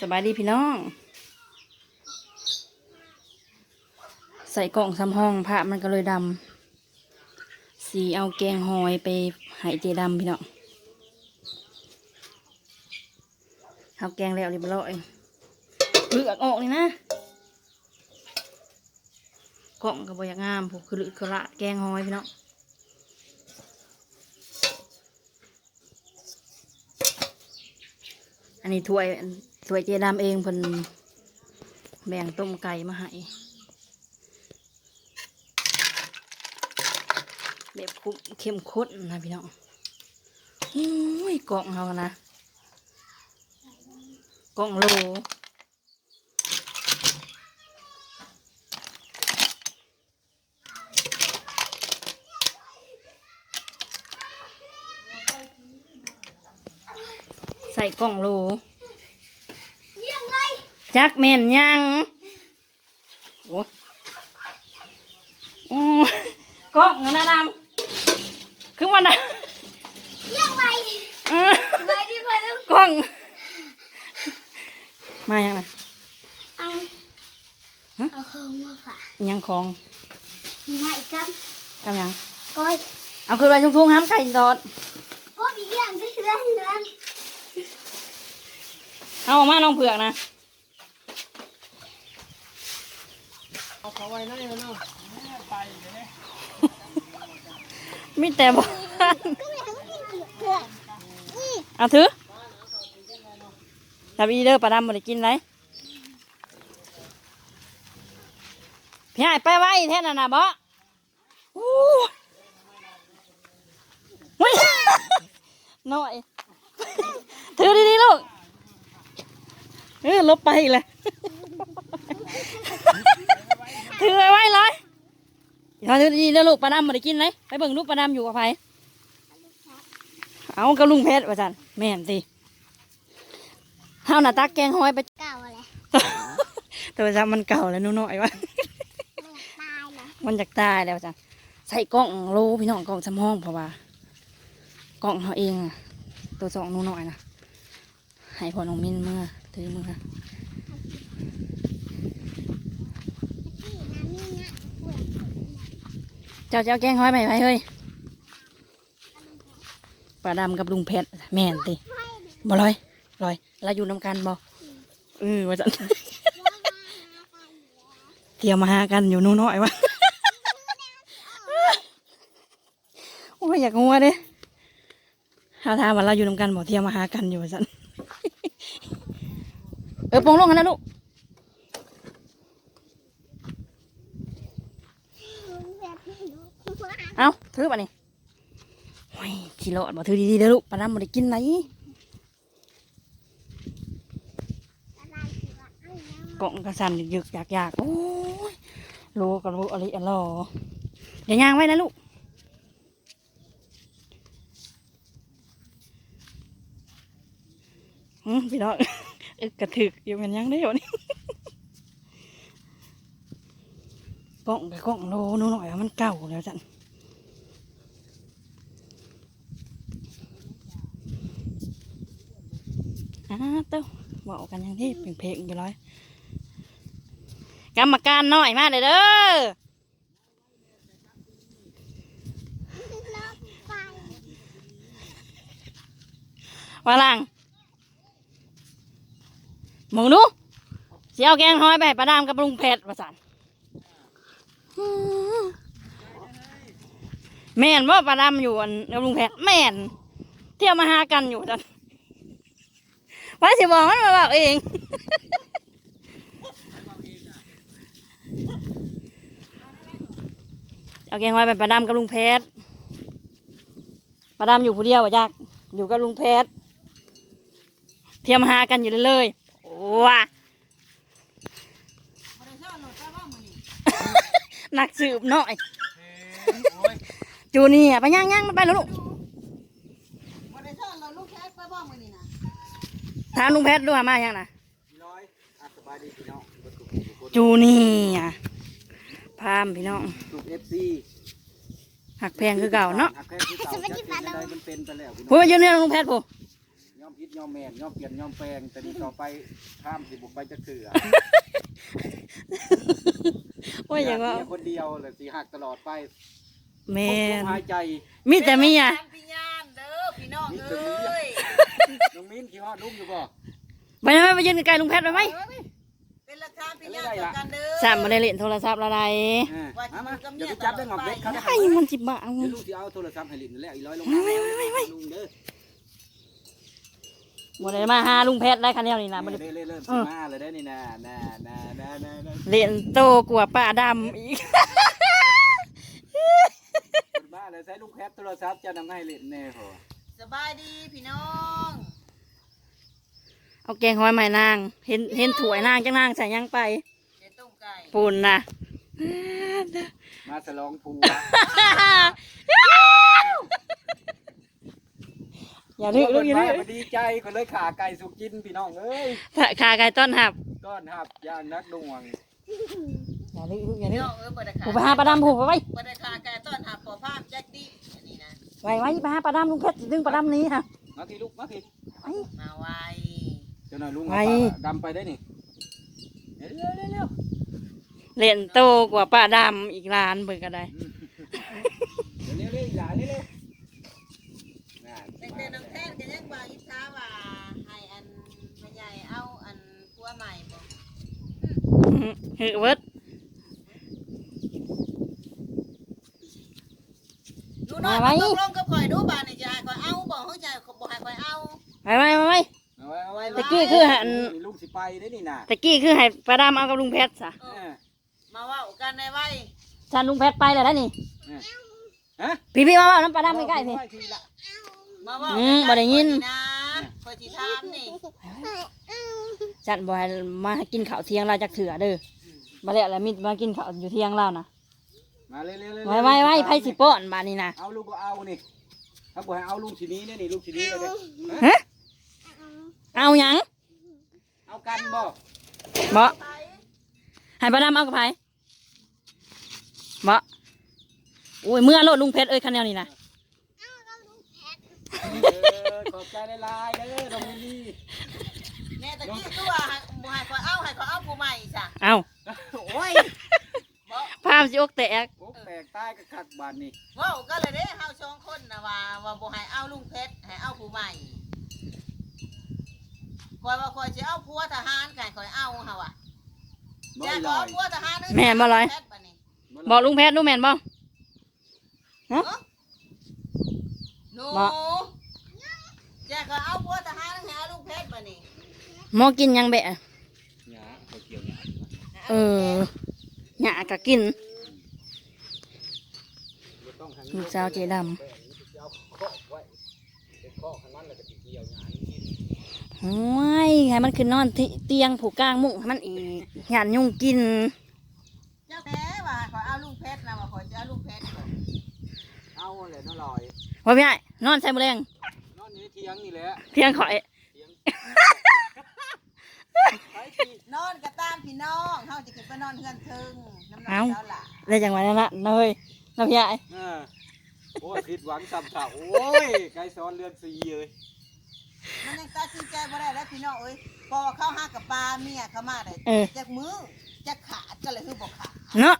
สบายดีพี่น้อง ใส่กล่องซ้ำห้องผ้ามันก็เลยดำสีเอาแกงหอยไปหายเจดำพี่น้องเอาแกงแล้วเรียบร้อยเลือกออกนี่นะกล่องก็บอยากงามผูกคือลือคือละแกงหอยพี่น้องอันนี้ถ้วย ถ้วยเจดำเองเพิ่นแบ่งต้มไก่มาให้แบบคุ้มเข้มข้นนะพี่น้องโอ้ยกล่องเขานะกล่องโลใส่กล่องโล จักแม่นยังโอ้โอ้กล้องนะดำคือวันนะยังไงเออไปดิไปแล้วกล้องมายังไงเอาเอาของมาฝากยังของมาอีกครับกำยังก้อยเอาขึ้นไปทุ่งๆห้ามไก่ทอดก็มีอย่างที่เรื่องเรื่องเอาออกมาน้องเผือกนะ เอาเขาไว้นั่นเลยเนาะไปเลยมีแต่บ้านเอาถือจับอีเด้อปลาดำมาได้กินไรพี่ใหญ่ไปไว้แท่นั้นนะบ่โอ้ยเฮ้ยหน่อยถือดีๆลูกเออลบไปอีกเลย ถือไว้ไว้เลยอย่าถือดีๆแล้วลูกปลาดำมาได้กินเลยไปเบิ่งลูกปลาดำอยู่กับไผเอากับลุงเพชรว่าจันแม่นสิเฮาหน้าตักแกงหอยไปเก่าอะไรแต่ว่าจำมันเก่าแล้วหนู่นหน่อยวะตายเหรอมันจากตายแล้วจ้ะใส่กล้องโลพี่น้องกล้องจำห้องเพราะว่ากล้องเขาเองอะตัวสองหนู่นหน่อยนะให้พอน้องมินเมื่อถือมือ นี่นะนี่นะ เจ้าเจ้าแกงห้อยไปไปเฮ้ยปลาดำกับลุงเพชรแม่นติบ่ลอยลอยเราอยู่น้ำกันบ่เออว่าจะเที่ยวมาหากันอยู่นู่นน่อยวะโอ้ยอยากงัวเด้ถ้าทามว่าเราอยู่นำกันบอกเที่ยวมาหากันอยู่สันเออปองลงกันนะลูก เอาถือป่ะนี่โอ้ยขี่รถบอกถือดีๆเด้อลูกปลาดำบ่ได้กินไหนกล่องกระสันยึกๆอยากๆโอ้ยโลกับโลอะไรอะลอเดี๋ยวย่างไว้นะลูกอืมพี่น้องเอึกกระถึกอยู่กันยังได้อยู่นี่กล้องไปกล้องโลหนูหน่อยว่ามันเก่าแล้วจัน อ้าเต้าบอกกันยังที่เพลงอยู่ร้อยกรรมการน้อยมากเลยเด้อว่าลังมองดูสิเอาแกงหอยไปปลาดามกับลุงเพชรประสานแม่นว่าปลาดามอยู่อันกับลุงเพชรแม่น เที่ยวมาหากันอยู่จัน ว่าสิบอกมันมาบอกเอง เอาแกงหอยไปปลาดามกับลุงเพชรปลาดามอยู่ผู้เดียวอะจักอยู่กับลุงเพชรเที่ยวมาหากันอยู่เลยๆว้าหนักสืบหน่อยโอ้ยจูนี่อะไปย่างย่างมันไปแล้วลูก วันนี้ถ้าเราลูกแค่ไปบ้างมือนี่นะ ถามลุงแพทย์ด้วยมาย่างนะพี่น้อยอะสบายดีพี่น้องกดถูกกดจูนี่อะพามพี่น้องถูกเอฟซีหักแพงคือเก่าเนาะหักแค่คือเก่าจะเป็นอะไรมันเป็นไปแล้วพี่น้พูองดมาเยอะเนี่ยลุงแพทย์พูยอมพิษยอมแมนยอมเปลี่ยนยอมแปลงแต่นี่ต่อไปข้ามสิบุกไปจะเถื่อว่าอย่างว่าเมียคนเดียวเลยสิหักตลอดไปแมคงนหายใจ มีแต่เมียพี่ยาน เด้อพี่น้องนี่เอจะมี้ยน้องมิ้นขี้ฮอดลุงอยู่บ่ไปไหมไปยืนไกลๆลุงแพทย์ไปไหมเป็นหลักฐานพี่ยานต่อกันเด้อสามมาได้เล่นโทรศัพท์อะไรอ่าว่ามามาจะอยู่กับเมียเดี๋ยวไปจับได้หงอกเบ็ดเขาได้ไอ้มันจิบบ้าเอาเดี๋ยวลุงสิเอาโทรศัพท์ให้ลินแล้วอีร้อยลงมาลุงเด้อหมดเลยมาหาลุงแพทย์ได้คันเดียวนี่นะบ่ได้เด้เริ่มสิมาเลยได้อนี่นะน่าน่าน่าน่าน่าเล่นโตกว่าป้าดำอีกมา เลยใช้ลุงแคปโทรศัพท์จะนำให้ลินแน่พอสบายดีพี่น้องเอาแกงหอยใหม่นาง เห็นเห็นถั่วยนางจังนางใส่ยังไปเดี๋ยวต้มไก่ปูนนะมาฉลองภูอย่าดื้อลูกอย่าดื้อมาดีใจคนเลยขาไก่สุกินพี่น้องเอ้ยขาไก่ต้อนหับ ต้อนรับย่างนักดวง อย่าดื้อลูกอย่าดื้พี่อน้องเอ้ยบ่ได้ขาผูไปหาปลาดำผูไปไว้บ่ได้ขาแกต้อนหาปอภาพแจ็คดี้อันนี้นะไว้ไว้ไปหาปลาดำลุงแพทย์สิดึงปลาดำหนี้ค่ะมาพี่ลูกมาพี่มาไวเจ้าหน่อยลุงไว้เอาปลาดำไปได้นี่เร็วเร็วเร็วเร็วเล่นโตกว่าป้าดำอีกล้านเบิ่งก็ได้เร็วเร็วอีหลานเร็วเร็วน่าแต่แต่น้องแทนก็ยังว่าอิจฉาว่าให้อันแม่ใหญ่เอาอันผัวใหม่บ่หือเวิร์ด น้อยมันต้องลงกับข่อยดูบ้านนี่จะให้ข่อยเอาบ่เฮาจะบ่ให้ข่อยเอาไปไว้ไปไว้เอาไว้เอาไว้ตะกี้คือหันลุงสิไปได้นี่น่ะตะกี้คือให้ปลาดำเอากับลุงแพทย์ซะเอเอออมาเว้ากันได้ไว้ฉันลุงแพทย์ไปแล้วนะนี่ฮะพี่พี่มาว่าน้ำปลาดำใกล้ๆพี่ไว้ทีละมาเว้าอืมบ่ได้ยินนะข่อยสิถามนี่จันบอยมากินข้าวเที่ยงเราจากเถื่อเด้อมาแล้วแล้วมิดมากินข้าวอยู่เที่ยงเรานะ มาเร็วเร็วเร็วไว้ไว้ไว้ไพ่สิป้อนบานนี้นะเอาลูกก็เอานี่ถ้าบ่ให้เอาลุงทีนี้เนี่ยนี่ลุงทีนี้เลยเด้อฮะเอาหยังเอากันบ่บ่ให้ปลาดำเอากับไผบ่โอ้ยเมื่อโลดลุงเพชรเอ้ยคันแนวนี้นะเออขอบใจหลายๆเด้อน้องมิลลี่แม่ตะกี้ตัวให้บ่ให้ข่อยเอาให้ข่อยเอาผู้ใหม่จ้ะเอาโอ้ย บ่พามสิอกแตกโอ้แตกใต้กระคักบานนี่เว้ากันเลยเด้เฮาสองคนน่ะว่าว่าบ่ให้เอาลุงเพชรให้เอาผู้ใหม่ข่อยว่าข่อยสิเอาผัวทหารกันข่อยเอาเฮาอะบ่จะลเอาอยผัวทหารแม่นบ่ลอย เพชรบัดนี้บอกลุงเพชรดูแม่นบ่ หนูบ่จะก็เอาผัวทหารให้เอาลุงเพชรบัดนี้หมอกินหยังแบะหยาเขาเกี่ยวหยาเออ หยาก็กินบ่ต้องทางลูกสาวเจดเอาเคาะไว้ไปเคาะข้างนั้นแล้วก็สิเกี่ยวหยานี่กินำโอ้ยให้มันขึ้นนอนที่เตียงผูกกลางมุ้งให้มันอีกหยาดยุงกินเจ้าแพ้ว่าขอยเอาลุงเพชรนะว่าขอยจะเอาลุงเพชรบ่เอาแหละน้องลอยว่าพี่ไอ้นอนใส่แมลงนอนอยู่ในเทียงนี่แหละเที่ยงข่อย เทียงไปสิ นอนก็ตามพี่น้ องเฮาจะขึ้นไปนอนเฮือนเทิงน้ำหนักเอ้าเจ้าล่ะได้จังหวะนั้นละเนยน้าพี่ไอ้เออโอ้ยผิดหวังซ้ำเถ่าโอ้ยไกลซ้อนเลือนสีเลยมันยังตัดสินใจบ่ได้แล้วพี่น้องเอ้ยเพอเข้าหากับปลาเมียเข้ามาได้เออจากมือจะขาดก็เลยคือบ่ขาดเนาะ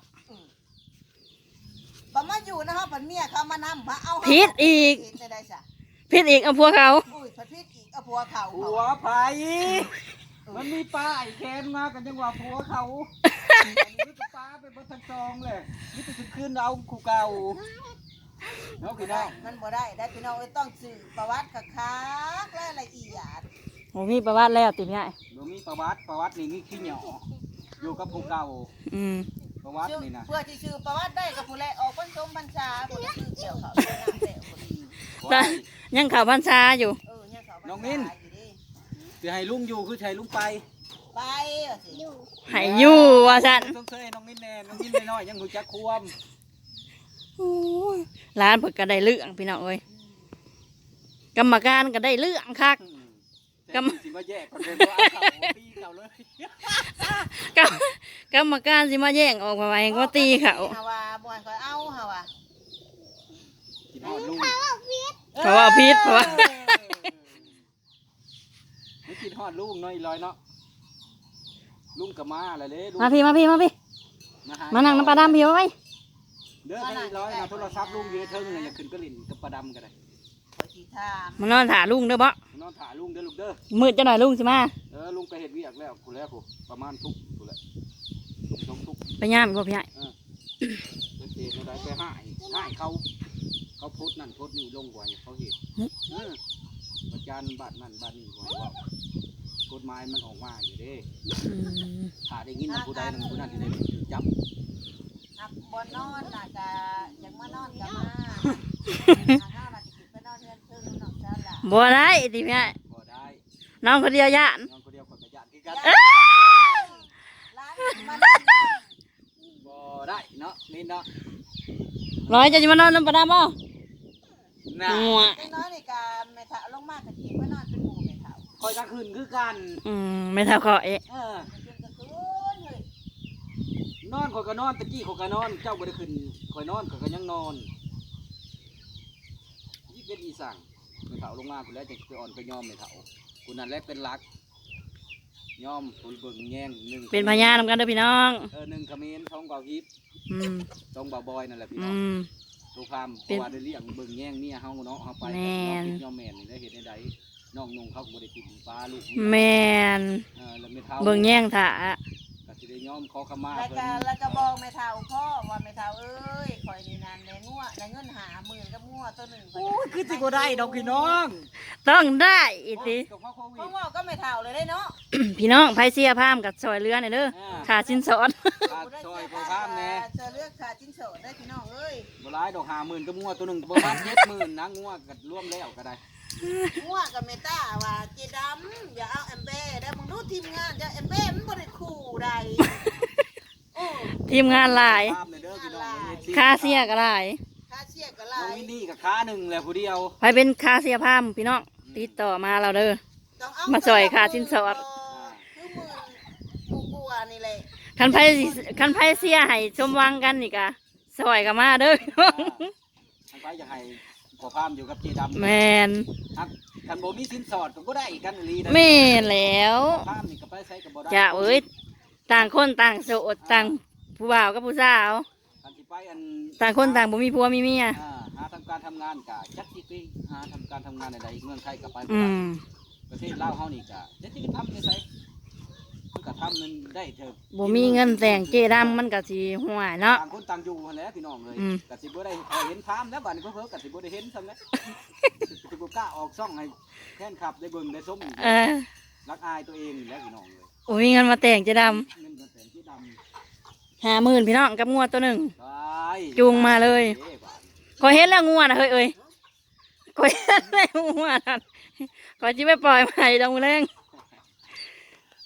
พอมาอยู่นะฮะปันเมียเขามานำมาเอาผิดอีกผิดได้ได้จ้ะพิษอีกเอาพวกเขาอุ้ยผัดผิดอีกเอาผัวเขาผัวไผ่ มันมีปลาไอ้แคนมากันจังหวะผัวเขาอันนี้ก็ปลาไปบนทังซองเลยนี่ไปถึงคืนเอาคู่เก่าเนาะพี่น้องมันบ่ได้ได้พี่น้องเอ้ยต้องสื่อประวัติคักๆและละเอียดโอ้มีประวัติแล้วติพี่ไอ้บ่มีประวัติประวัตินี่นี่ขี้เหนียวอยู่กับผู้เก่าอืมประวัตินี่นะเพื่อที่ชื่อประวัติได้กับผู้แลออกพรรษมพรรษาบ่ได้ชื่อเกี่ยวเขาเรื่องน้ำแล้วบ่ดีแต่ยังข่าวพันชาอยู่เออเนี่ยเขาพรรษาน้องมิ้น อยู่ดิจะให้ลุงอยู่คือใช้ลุงไปไปว่าสิให้อยู่ว่าฉันต้องเคยน้องมิ้นแน่น้องมิ้นน้อยๆยังหูจักควมโอ้ยร้านเพิ่นก็ได้เรื่องพี่น้องเอ้ยกรรมการก็ได้เรื่องคัก กำ สิมาแยกคนเป็นว่าเอาเขาตีเขาเลยกรรมกรรมการสิมาแย่งออกมาไว้ก็ตีเขาฮาว่าบ่ให้คอยเอาฮาว่ากินหอดลุงเขาว่าพิษเพราะว่า ฮอดลุงเนาะอีลอยเนาะลุงก็มาแล้วเด้ลุงมาพี่มาพี่มาพี่หมานั่งน้ำปลาดำพี่เอาไว้เด้อให้อีลอยนะโทรศัพท์ลุงอยู่ในเทิงน่ะอย่าขึ้นกระลิ่นกับปลาดำก็ได้ขอสีทามมานอนถ่าลุงเด้อบ่นอนถ่าลุงเด้อลูกเด้อมืดจะหน่อยลุงสิมาเออลุงก็เฮ็ดเวียกแล้วกูแล้วกูประมาณทุกกูแหละทุกทุกไปย่ามอีกบ่พี่ใหญ่เป็นเศษอะไรไปหายหายเขาเขาโพดนั่นโพดนี่ลงกว่าอย่างเขาเห็นเออประจานบ้านนั่นบ้านนี่กว่าว่า กฎหมายมันออกมาอยู่เด้อืมถ้าได้ยินว่าผู้ใดนั่นผู้นั้นที่ได้ถูกจับนักบนนอนน่ะจะยังมานอนกับมาข้าวน่ะจะกินไปนอนเรือนเพิ่งนอนเช้าละบ่ได้ติพี่ใหญ่ก็ได้น้องคนเดียวย่านน้องคนเดียวคนกระยานคือกันร้านมานอนบ่ได้เนาะนี่เนาะร้อยจะจะมานอนน้ำปลาดำบ่น่ะหัว น้อยๆนี่กาแม่เฒ่าลงมากกับกินไปนอนเคอยกลางคืนคือกัน อืมไม่เท่าขอเอะเออกินกลางคืนเฮ้ยนอนคอยก็นอนตะกี้คอยก็นอน เจ้าบ่ได้ขึ้นคอยนอนคอยก็ยังนอนยี่เป็นอีสั่งไม่เถาลงมากูแล้วจะไปอ่อนไปยอมไม่เถากูนั่นแหละเป็นหลักยอมกูเบิ่งแย่งหนึ่งเป็นพญานำกันเด้อพี่น้อง เออหนึ่งเขมิ้นท้องเบาฮิปอืมท้องเบาบอยนั่นแหละพี่อืน้องม ตัวพามเพเป็นราะว่าได้เลี้ยงเบิ่งแย่งเมียเฮาเนาะเฮาไปแม่นน้องกินยอมแม่นนี่ได้เห็นได้ใด น้องนงเขาก็บ่ได้กินปลาลูกแม่นเออแล้วไม่เท่าเบิ่งแย่งถ่าก็สิได้ยอมขอขมาแล้วเพิ่ก็นแล้วก็บอกแม่เฒ่าพ่อว่าแม่เฒ่าเอ้ยข่อยนี่นั่นได้งัวได้เงินหาหมื่นกับงัวตัวหนึ่งโอ้ยคือสิบ่ได้ดอกพี่น้องต้องได้อีติกับพ่อโควิพ่อดว่าก็แม่เฒ่าเลยได้เนาะพี่น้องไผเสียพามกับซอยเรือนี่เด้ออ่า ขาชิ้นสอดขาดซอยโคข้ามแน่จะเลือกขาจิ้นโสดได้พี่น้องเอ้ยบ่ร้ายดอกห้าหมื่นก็งัวตัวหนึ่งประมาณเจ็ดหมื่นนะงัวก็รวมแล้วก็ได้ งัวกับเมตาว่าเจดำอย่าเอาแอมเบ้ได้มึงดูทีมงานจะแอมเบ้มันบ่ได้คู่ใดโอ้ทีมงานหลายตามเลยเด้อพี่น้องค่าเสียก็หลายค่าเชียร์ก็หน้ลาองยวินนี่กับขาหนึ่งแหละผู้เดียวไผเป็นค่าเสียพามพี่น้องติดต่อมาเราเด้อ ต้องเอมาจ่อยค่าสิ้นสอด คือหมื่นกูกลัวนี่แหละคันไผสิคันไผเสียให้ชมวังกันนี่กะซอยก็มาเด้อพี่น้อง ทางไปจะให้ ขอความอยู่กับเจดำแม่นครับคันบ่มีสินสอดก็บ่ได้อีกกันอีหลีนะแม่นแล้วข้ามนี่ก็ไปใช้กับบ่ได้จะเอ้ยต่างคนต่างโสดต่างผู้บ่าวกับผู้สาวคันสิไปอันต่างคนต่างบ่มีผัวมีเมียอ่าหาทำการทำงานกะจักสิไปหาทำการทำงานใดๆเมืองไทยก็ไปบ่อืได้มประเทศลาวเฮานี่กะจะที่ทำในไส มันก็ทำมันได้เถอะบ่มีเงินแต่งเจดํมันก็สิห่วยเนาะ ต่างคนต่างอยู่หั่นแหล้วพี่น้องเลยอืม กะสิบ่ได้เห็นพามแล้วบัดนี้เพิ่นๆกะสิบ่ได้เห็นซ้ำแล้วสิบ่กล้าออกช่องให้แฟนคลับได้เบิ่งได้ชมอีกเออรักอายตัวเองแล้วพี่น้องเลยโอ้มีเงินมาแต่งเจดํเงินก็แสนที่ดำห้าหมื่นพี่น้องกับงัวตัวหนึ่งไปจูงมาเลยอ้บาดขอยเห็นแล้วงัวนะเฮ้ยเอ้ยขอยเห็นแล้วงัวนั่นขอยจิไปปล่อยใหม่ดองแรงเ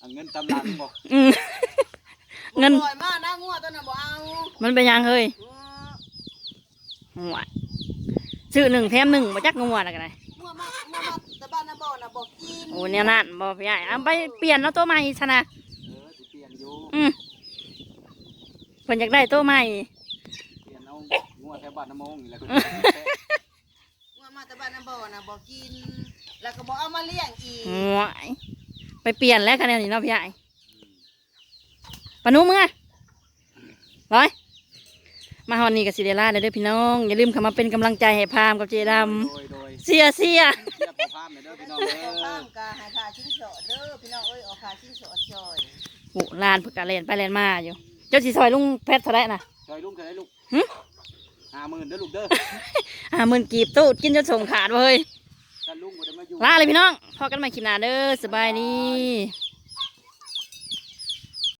อาเงินตำลังบ่อืมเงิน บ่อยมากนะงัวตัวน่ะบ่เอามันเป็นยังเฮ้ยเอองัวซื้อหนึ่งแถมหนึ่งมาจักงัวนะกันเลยงัวมางัวมาแต่บ้านน่ะบ่น่ะบ่กินโอ้เนี่ยนั่นบอพี่ใหญ่เอาไปเปลี่ยนเอาตัวใหม่ชนะเออสิเปลี่ยนอยู่อืมเพิ่นอยากได้ตัวใหม่ เปลี่ยนเอางัวแถวบ้านน้ำมงนี่แหละงัวมาแต่บ้านน่ะบ่น่ะบ่กิน แล้วก็บ่เอามาเลี้ยงอีกงัว ไปเปลี่ยนแล้วคะแนนนี่เนาะพี่ใหญ่ปะหนุมือร้อยมาฮอนนี่กับซิเดล่าเด้อพี่น้อง อย่าลืมเข้ามาเป็นกำลังใจให้พามกับเจดโดยโดยำเสียเสียเทียบพอพามเลยเด้อพี่น้องเด้เอาข้าอมกะให้ค่าชิ้นโสดเด้อพี่น้องเอ้ยเอาค่าชิ้นโสดช่อยโอ้ลานเพิ่กกะเล่นไปเล่นมาอยู่ เจ้าสีซอยลุงเพชรเท่าไหรน่ะ ซอยลุงจะได้ลูกหึ ห้าหมื่นเด้อลูกเด้อ อ่าหมื่นกีบตู้กินจนส่งขาดเว้ย ถ้าลุงบ่ได้มาอยู่ ลาเลยพี่น้องพอกันใหม่คลิปหน้าเด้อสบายดี